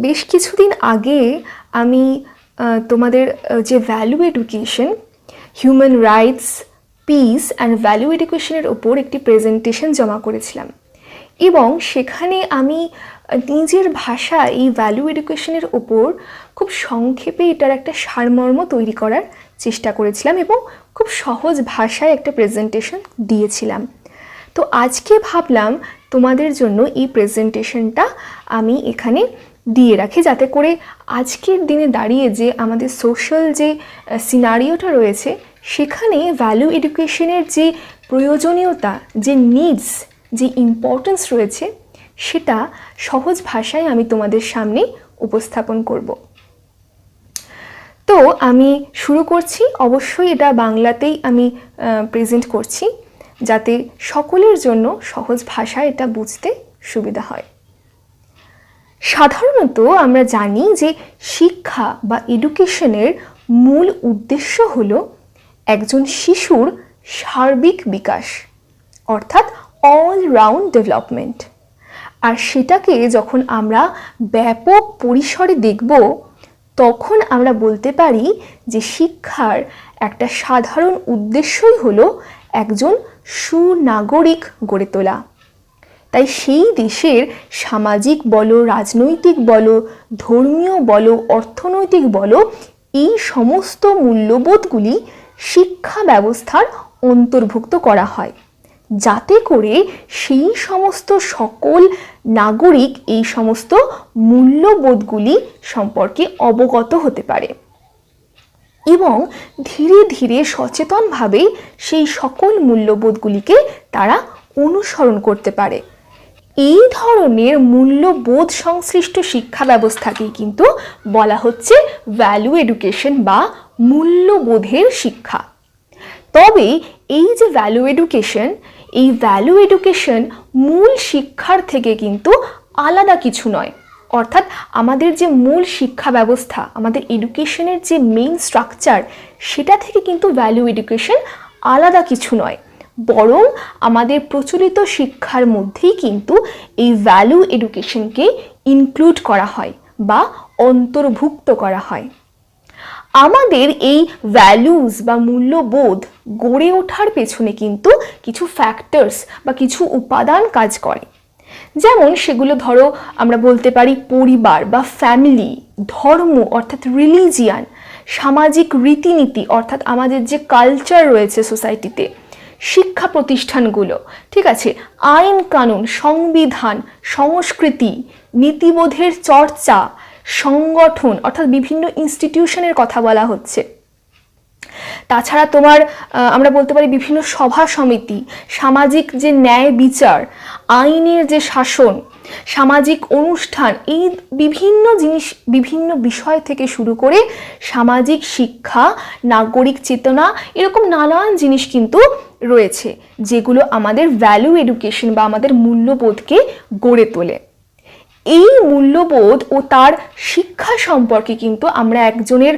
বেশ কিছুদিন আগে আমি তোমাদের যে value education human rights peace and value এডুকেশনের ওপর একটি প্রেজেন্টেশন জমা করেছিলাম। এবং সেখানে আমি নিজের ভাষা এই ভ্যালু এডুকেশনের ওপর খুব সংক্ষেপে এটার একটা সারমর্ম তৈরি করার চেষ্টা করেছিলাম এবং খুব সহজ ভাষায় একটা প্রেজেন্টেশন দিয়েছিলাম। তো আজকে ভাবলাম তোমাদের জন্য এই প্রেজেন্টেশনটা আমি এখানে দিয়ে রাখি যাতে করে আজকের দিনে দাঁড়িয়ে যে আমাদের সোশ্যাল যে সিনারিওটা রয়েছে, সেখানে ভ্যালু এডুকেশনের যে প্রয়োজনীয়তা, যে নিডস যে ইম্পর্টেন্স রয়েছে, সেটা সহজ ভাষায় আমি তোমাদের সামনে উপস্থাপন করব। তো আমি শুরু করছি, অবশ্যই এটা বাংলাতেই আমি প্রেজেন্ট করছি, যাতে সকলের জন্য সহজ ভাষায় এটা বুঝতে সুবিধা হয়। সাধারণত আমরা জানি যে শিক্ষা বা এডুকেশনের মূল উদ্দেশ্য হলো একজন শিশুর সার্বিক বিকাশ, অর্থাৎ অল রাউন্ড ডেভেলপমেন্ট আর সেটাকে যখন আমরা ব্যাপক পরিসরে দেখব, তখন আমরা বলতে পারি যে শিক্ষার একটা সাধারণ উদ্দেশ্যই হলো একজন সুনাগরিক গড়ে তোলা। তাই সেই দেশের সামাজিক বলো, রাজনৈতিক বলো, ধর্মীয় বলো, অর্থনৈতিক বলো, এই সমস্ত মূল্যবোধগুলি শিক্ষা ব্যবস্থার অন্তর্ভুক্ত করা হয়। যাতে করে সেই সমস্ত সকল নাগরিক এই সমস্ত মূল্যবোধগুলি সম্পর্কে অবগত হতে পারে এবং ধীরে ধীরে সচেতনভাবে সেই সকল মূল্যবোধগুলিকে তারা অনুসরণ করতে পারে। এই ধরনের মূল্যবোধ সংশ্লিষ্ট শিক্ষা ব্যবস্থাকেই কিন্তু বলা হচ্ছে ভ্যালু এডুকেশন বা মূল্যবোধের শিক্ষা। তবে এই যে ভ্যালু এডুকেশন এই ভ্যালু এডুকেশন মূল শিক্ষার থেকে কিন্তু আলাদা কিছু নয়। অর্থাৎ আমাদের যে মূল শিক্ষা ব্যবস্থা আমাদের এডুকেশনের যে মেইন স্ট্রাকচার সেটা থেকে কিন্তু ভ্যালু এডুকেশন আলাদা কিছু নয়। বরং আমাদের প্রচলিত শিক্ষার মধ্যেই কিন্তু এই ভ্যালু এডুকেশনকে ইনক্লুড করা হয় বা অন্তর্ভুক্ত করা হয়। আমাদের এই ভ্যালুস বা মূল্যবোধ গড়ে ওঠার পেছনে কিন্তু কিছু ফ্যাক্টরস বা কিছু উপাদান কাজ করে। যেমন সেগুলো ধরো আমরা বলতে পারি পরিবার বা ফ্যামিলি ধর্ম অর্থাৎ রিলিজিয়ান সামাজিক রীতিনীতি অর্থাৎ আমাদের যে কালচার রয়েছে সোসাইটিতে শিক্ষা প্রতিষ্ঠানগুলো। ঠিক আছে? আইন কানুন, সংবিধান, সংস্কৃতি, নীতিবোধের চর্চা, সংগঠন, অর্থাৎ বিভিন্ন ইনস্টিটিউশনের কথা বলা হচ্ছে। তাছাড়া তোমার আমরা বলতে পারি বিভিন্ন সভা সমিতি, সামাজিক যে ন্যায় বিচার, আইনের যে শাসন, সামাজিক অনুষ্ঠান, এই বিভিন্ন জিনিস, বিভিন্ন বিষয় থেকে শুরু করে সামাজিক শিক্ষা, নাগরিক চেতনা, এরকম নানান জিনিস কিন্তু রয়েছে যেগুলো আমাদের ভ্যালু এডুকেশন বা আমাদের মূল্যবোধকে গড়ে তোলে। এই মূল্যবোধ ও তার শিক্ষা সম্পর্কে কিন্তু আমরা একজনের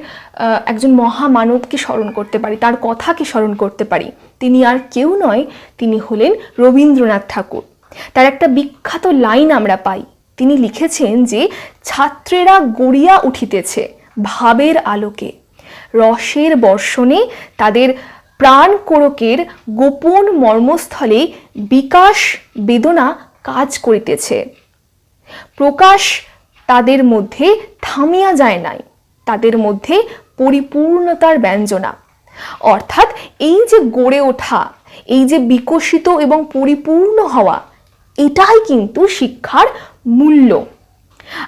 একজন মহামানবকে স্মরণ করতে পারি, তার কথাকে স্মরণ করতে পারি। তিনি আর কেউ নয়, তিনি হলেন রবীন্দ্রনাথ ঠাকুর। তার একটা বিখ্যাত লাইন আমরা পাই। তিনি লিখেছেন যে, ছাত্রেরা গড়িয়া উঠিতেছে ভাবের আলোকে। রসের বর্ষণে তাদের প্রাণ কোরকের গোপন মর্মস্থলে বিকাশ বেদনা কাজ করিতেছে। প্রকাশ তাদের মধ্যে থামিয়া যায় নাই, তাদের মধ্যে পরিপূর্ণতার ব্যঞ্জনা। অর্থাৎ এই যে গড়ে ওঠা, এই যে বিকশিত এবং পরিপূর্ণ হওয়া, এটাই কিন্তু শিক্ষার মূল্য।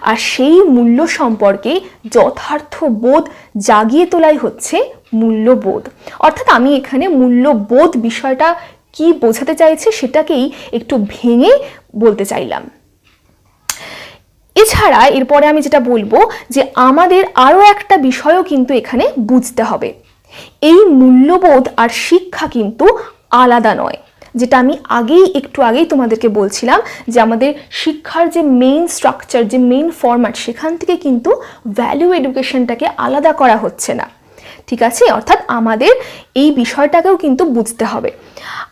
আর সেই মূল্য সম্পর্কে যথার্থ বোধ জাগিয়ে তোলাই হচ্ছে মূল্যবোধ। অর্থাৎ আমি এখানে মূল্যবোধ বিষয়টা কি বোঝাতে চাইছে সেটাকেই একটু ভেঙে বলতে চাইলাম। এছাড়া এরপরে আমি যেটা বলব যে আমাদের আরও একটা বিষয়ও কিন্তু এখানে বুঝতে হবে। এই মূল্যবোধ আর শিক্ষা কিন্তু আলাদা নয়। যেটা আমি আগেই, একটু আগেই তোমাদেরকে বলছিলাম যে আমাদের শিক্ষার যে মেইন স্ট্রাকচার যে মেইন ফরম্যাট সেখান থেকে কিন্তু ভ্যালু এডুকেশনটাকে আলাদা করা হচ্ছে না। ঠিক আছে? অর্থাৎ আমাদের এই বিষয়টাকেও কিন্তু বুঝতে হবে।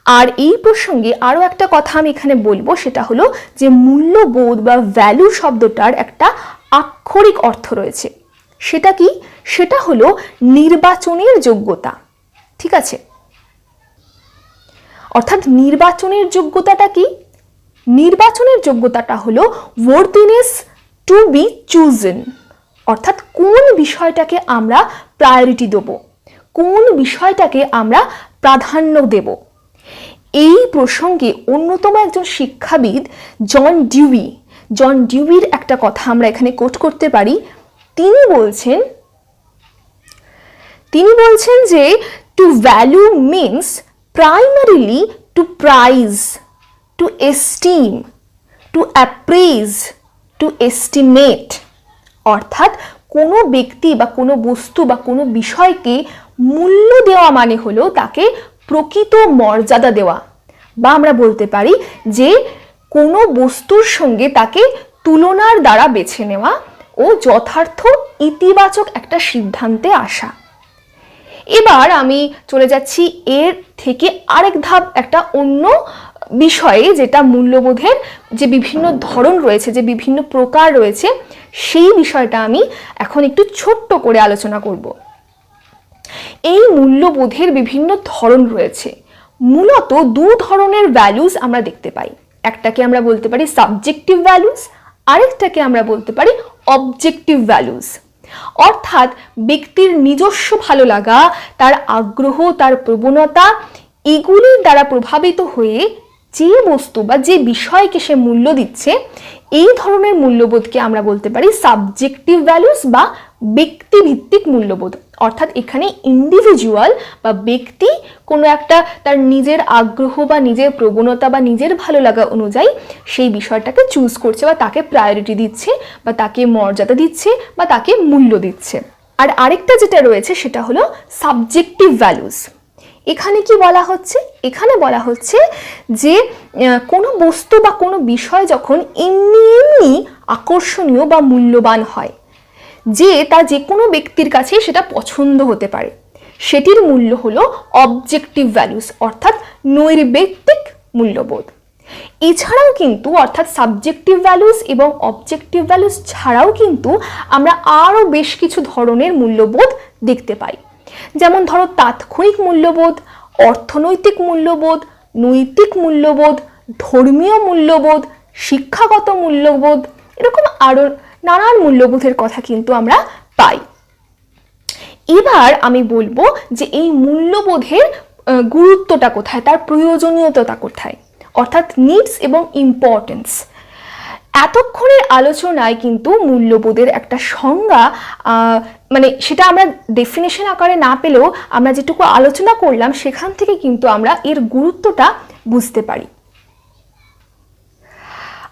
আর এই প্রসঙ্গে আরও একটা কথা আমি এখানে বলব, সেটা হলো যে মূল্যবোধ বা ভ্যালু শব্দটার একটা আক্ষরিক অর্থ রয়েছে। সেটা কি? সেটা হলো নির্বাচনের যোগ্যতা। ঠিক আছে? অর্থাৎ নির্বাচনের যোগ্যতাটা কি? নির্বাচনের যোগ্যতাটা হলো ওয়ার্দিনেস টু বি চুজেন অর্থাৎ কোন বিষয়টাকে আমরা প্রায়োরিটি দেব? কোন বিষয়টাকে আমরা প্রাধান্য দেব? এই প্রসঙ্গে অন্যতম একজন শিক্ষাবিদ, জন ডিউই, জন ডিউইর একটা কথা আমরা এখানে কোট করতে পারি। তিনি বলছেন তিনি বলছেন যে to value means primarily to prize to esteem to appraise to estimate অর্থাৎ কোনো ব্যক্তি বা কোনো বস্তু বা কোনো বিষয়কে মূল্য দেওয়া মানে হলো তাকে প্রকৃত মর্যাদা দেওয়া। বা আমরা বলতে পারি যে কোনো বস্তুর সঙ্গে তাকে তুলনার দ্বারা বেছে নেওয়া ও যথার্থ ইতিবাচক একটা সিদ্ধান্তে আসা। এবার আমি চলে যাচ্ছি এর থেকে আরেক ধাপ, একটা অন্য বিষয়ে যেটা মূল্যবোধের যে বিভিন্ন ধরন রয়েছে, যে বিভিন্ন প্রকার রয়েছে, সেই বিষয়টা আমি এখন একটু ছোট্ট করে আলোচনা করব। এই মূল্যবোধের বিভিন্ন ধরন রয়েছে। মূলত দু ধরনের ভ্যালুস আমরা দেখতে পাই। একটাকে আমরা বলতে পারি সাবজেক্টিভ ভ্যালুস আরেকটাকে আমরা বলতে পারি অবজেক্টিভ ভ্যালুস অর্থাৎ ব্যক্তির নিজস্ব ভালো লাগা, তার আগ্রহ, তার প্রবণতা, এগুলির দ্বারা প্রভাবিত হয়ে যে বস্তু বা যে বিষয়কে সে মূল্য দিচ্ছে, এই ধরনের মূল্যবোধকে আমরা বলতে পারি সাবজেক্টিভ ভ্যালুস বা ব্যক্তিভিত্তিক মূল্যবোধ। অর্থাৎ এখানে ইন্ডিভিজুয়াল বা ব্যক্তি কোনো একটা তার নিজের আগ্রহ বা নিজের প্রবণতা বা নিজের ভালো লাগা অনুযায়ী সেই বিষয়টাকে চুজ করছে বা তাকে প্রায়োরিটি দিচ্ছে বা তাকে মর্যাদা দিচ্ছে বা তাকে মূল্য দিচ্ছে। আর আরেকটা যেটা রয়েছে সেটা হলো সাবজেক্টিভ ভ্যালুস এখানে কি বলা হচ্ছে? এখানে বলা হচ্ছে যে কোনো বস্তু বা কোনো বিষয় যখন এমনি এমনি আকর্ষণীয় বা মূল্যবান হয়, যে তা যে কোনো ব্যক্তির কাছে সেটা পছন্দ হতে পারে। সেটির মূল্য হলো অবজেক্টিভ ভ্যালুস অর্থাৎ নৈর্ব্যক্তিক মূল্যবোধ। এছাড়াও কিন্তু, অর্থাৎ সাবজেক্টিভ ভ্যালুস এবং অবজেক্টিভ ভ্যালুস ছাড়াও কিন্তু আমরা আরও বেশ কিছু ধরনের মূল্যবোধ দেখতে পাই। যেমন ধরো তাৎক্ষণিক মূল্যবোধ, অর্থনৈতিক মূল্যবোধ, নৈতিক মূল্যবোধ, ধর্মীয় মূল্যবোধ, শিক্ষাগত মূল্যবোধ, এরকম আরও নানান মূল্যবোধের কথা কিন্তু আমরা পাই। এবার আমি বলব যে এই মূল্যবোধের গুরুত্বটা কোথায়? তার প্রয়োজনীয়তা কোথায়? অর্থাৎ নিডস এবং ইম্পর্টেন্স এতক্ষণের আলোচনায় কিন্তু মূল্যবোধের একটা সংজ্ঞা মানে সেটা আমরা ডেফিনেশন আকারে না পেলেও আমরা যেটুকু আলোচনা করলাম, সেখান থেকে কিন্তু আমরা এর গুরুত্বটা বুঝতে পারি।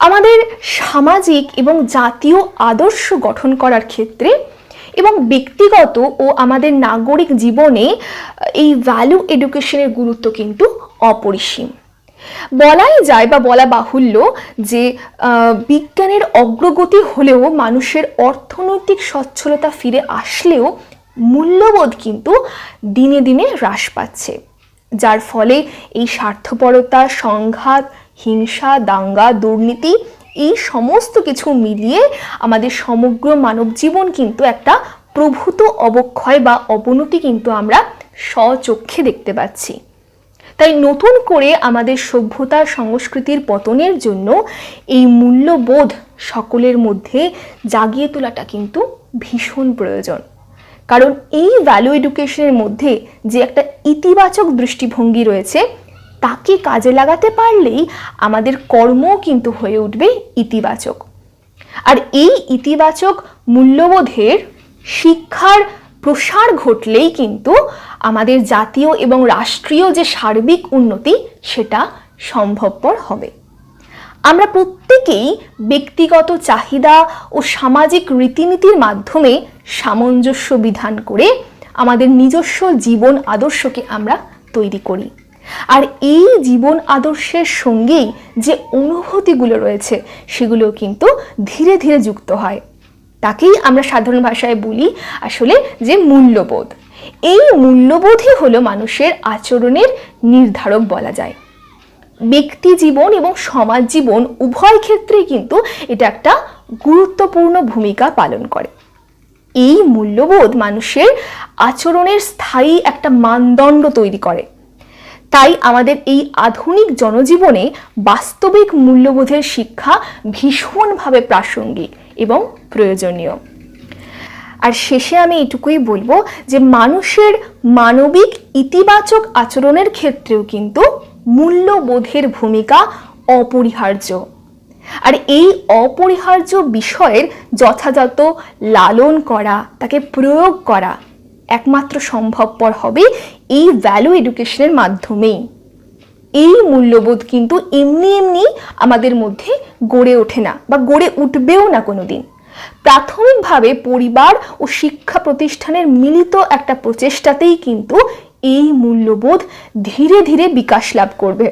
আমাদের সামাজিক এবং জাতীয় আদর্শ গঠন করার ক্ষেত্রে এবং ব্যক্তিগত ও আমাদের নাগরিক জীবনে, এই ভ্যালু এডুকেশনের গুরুত্ব কিন্তু অপরিসীম। বলাই যায় বা বলা বাহুল্য যে বিজ্ঞানের অগ্রগতি হলেও মানুষের অর্থনৈতিক সচ্ছলতা ফিরে আসলেও মূল্যবোধ কিন্তু দিনে দিনে হ্রাস পাচ্ছে। যার ফলে এই স্বার্থপরতা, সংঘাত, হিংসা, দাঙ্গা, দুর্নীতি এই সমস্ত কিছু মিলিয়ে আমাদের সমগ্র মানব জীবন কিন্তু একটা প্রভূত অবক্ষয় বা অবনতি কিন্তু আমরা স্বচক্ষে দেখতে পাচ্ছি। তাই নতুন করে আমাদের সভ্যতা সংস্কৃতির পতনের জন্য এই মূল্যবোধ সকলের মধ্যে জাগিয়ে তোলাটা কিন্তু ভীষণ প্রয়োজন। কারণ এই ভ্যালু এডুকেশনের মধ্যে যে একটা ইতিবাচক দৃষ্টিভঙ্গি রয়েছে, তাকে কাজে লাগাতে পারলেই আমাদের কর্ম কিন্তু হয়ে উঠবে ইতিবাচক। আর এই ইতিবাচক মূল্যবোধের শিক্ষার প্রসার ঘটলেই কিন্তু আমাদের জাতীয় এবং রাষ্ট্রীয় যে সার্বিক উন্নতি, সেটা সম্ভবপর হবে। আমরা প্রত্যেকেই ব্যক্তিগত চাহিদা ও সামাজিক রীতিনীতির মাধ্যমে সামঞ্জস্য বিধান করে আমাদের নিজস্ব জীবন আদর্শকে আমরা তৈরি করি। আর এই জীবন আদর্শের সঙ্গেই যে অনুভূতিগুলো রয়েছে সেগুলো কিন্তু ধীরে ধীরে যুক্ত হয়। তাকেই আমরা সাধারণ ভাষায় বলি আসলে যে মূল্যবোধ। এই মূল্যবোধই হলো মানুষের আচরণের নির্ধারক বলা যায়। ব্যক্তি জীবন এবং সমাজ জীবন উভয় ক্ষেত্রেই কিন্তু এটা একটা গুরুত্বপূর্ণ ভূমিকা পালন করে। এই মূল্যবোধ মানুষের আচরণের স্থায়ী একটা মানদণ্ড তৈরি করে। তাই আমাদের এই আধুনিক জনজীবনে বাস্তবিক মূল্যবোধের শিক্ষা ভীষণভাবে প্রাসঙ্গিক। এবং প্রয়োজনীয়। আর শেষে আমি এটুকুই বলব যে মানুষের মানবিক ইতিবাচক আচরণের ক্ষেত্রেও কিন্তু মূল্যবোধের ভূমিকা অপরিহার্য। আর এই অপরিহার্য বিষয়ের যথাযথ লালন করা, তাকে প্রয়োগ করা একমাত্র সম্ভবপর হবে এই ভ্যালু এডুকেশনের মাধ্যমেই। এই মূল্যবোধ কিন্তু এমনি এমনি আমাদের মধ্যে গড়ে ওঠে না বা গড়ে উঠবেও না কোনোদিন। প্রাথমিকভাবে পরিবার ও শিক্ষা প্রতিষ্ঠানের মিলিত একটা প্রচেষ্টাতেই কিন্তু এই মূল্যবোধ ধীরে ধীরে বিকাশ লাভ করবে।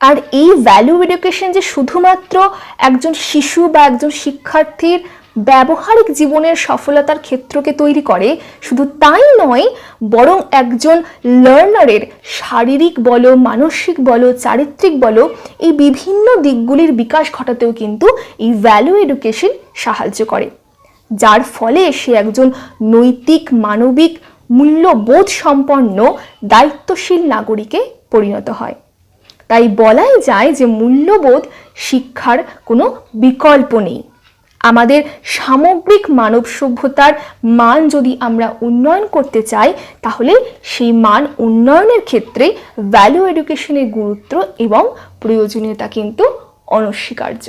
আর এই ভ্যালু এডুকেশন যে শুধুমাত্র একজন শিশু বা একজন শিক্ষার্থীর ব্যবহারিক জীবনের সফলতার ক্ষেত্রকে তৈরি করে। শুধু তাই নয়, বরং একজন লার্নারের শারীরিক বলো মানসিক বলো চারিত্রিক বলো এই বিভিন্ন দিকগুলির বিকাশ ঘটাতেও কিন্তু এই ভ্যালু এডুকেশন সাহায্য করে। যার ফলে সে একজন নৈতিক, মানবিক, মূল্যবোধ সম্পন্ন, দায়িত্বশীল নাগরিকে পরিণত হয়। তাই বলাই যায় যে মূল্যবোধ শিক্ষার কোনো বিকল্প নেই। আমাদের সামগ্রিক মানব সভ্যতার মান যদি আমরা উন্নয়ন করতে চাই, তাহলে সেই মান উন্নয়নের ক্ষেত্রে ভ্যালু এডুকেশনের গুরুত্ব এবং প্রয়োজনীয়তা কিন্তু অনস্বীকার্য।